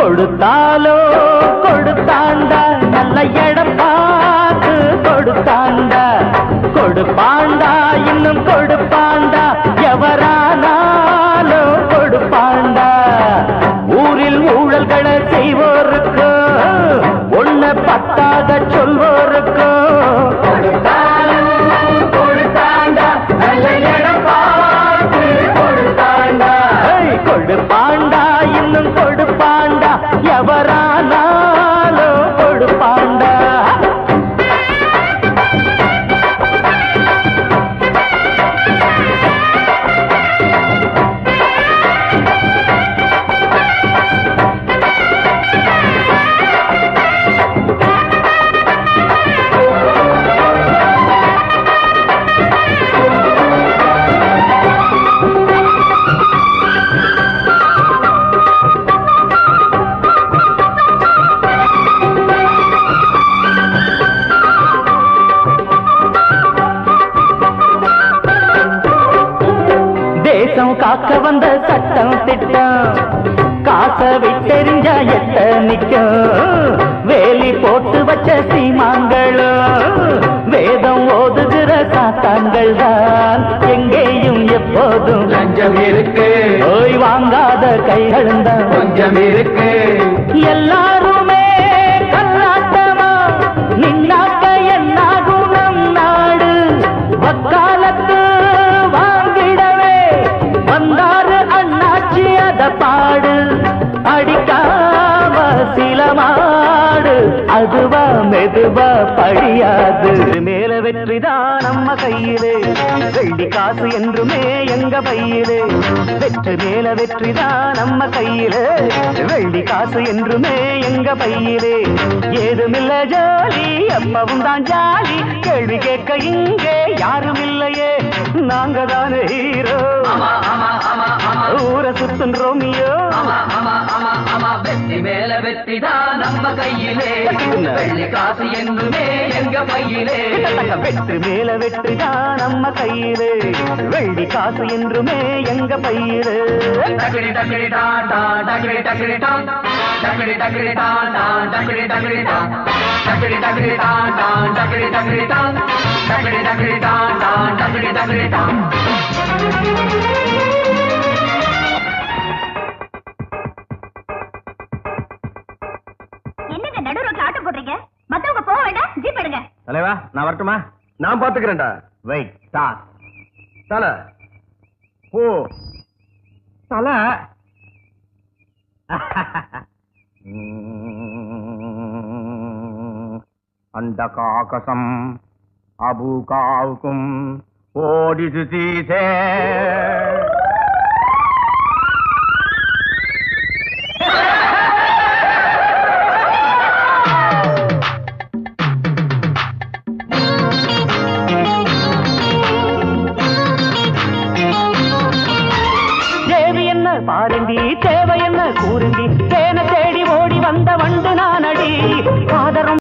கொடுத்தாலோ கொடுத்தாண்டா நல்ல இடம் பார்த்து கொடுத்தாண்டா. கொடுப்பாண்டா இன்னும் கொடு தேசம் காக்க வந்த சட்டம் திட்டம். காச விட்டெறிஞ்சா எட்ட நிக்கும் வேலி போட்டு வச்ச சீமாங்களும் வேதம் ஓதுகிற சாத்தாங்கள் தான் எங்கேயும் எப்போதும் லஞ்சம் இருக்கு. ஓய் வாங்காத கைகளும் தான் கொஞ்சம் இருக்கு. எல்லாருமே அதுவா மெதுவா பழியாது மேல வெற்றிதான் நம்ம கையிலே. வெள்ளி காசு என்றுமே எங்க பையிலே. வெற்றி மேல வெற்றிதான் நம்ம கையிலே. வெள்ளி காசு என்றுமே எங்க பையிலே. ஏதுமில்ல ஜாலி எப்பவும் தான் ஜாலி. கேள்வி கேட்க இங்கே யாரும் இல்லையே. நாங்க தானே ஹீரோ. ஆமா ஆமா ஆமா ஆமா ஊரை சுத்தும் ரோமியோ. ஆமா ஆமா ஆமா ஆமா. வெற்றி மேல வெற்றி தான் நம்ம கையிலே வெள்ளி காசு என்றுமே எங்க பையிலே. வெற்றி மேல வெற்றிதான் நம்ம கையிலே. வெள்ளி காசு என்றுமே எங்க பையிலே. டக்கரி டக்கரி டான் டான் டக்கரி டக்கரி டான். டக்கரி டக்கரி டான் டான் டக்கரி டக்கரி டான். டக்கரி டக்கரி டான் டான் டக்கரி டக்கரி டான். டக்கரி டக்கரி டான் டான் டக்கரி டக்கரி டான். என்னங்க நடு ரோட்ல ஆட்டோ போடுறீங்க மத்தவங்க போக வேண்டாம் ஜீப் எடுங்க. தலைவா நான் வரட்டுமா? நான் பாத்துக்கிறேன்டா. வெயிட் ஸ்டார்ட் தல. ஓ தலை. அண்டகாகசம் அபுகாவுக்கும் ஓடிசு பாருந்தி தேவை என்ன கூறுந்தி தேன தேடி ஓடி வந்தவன்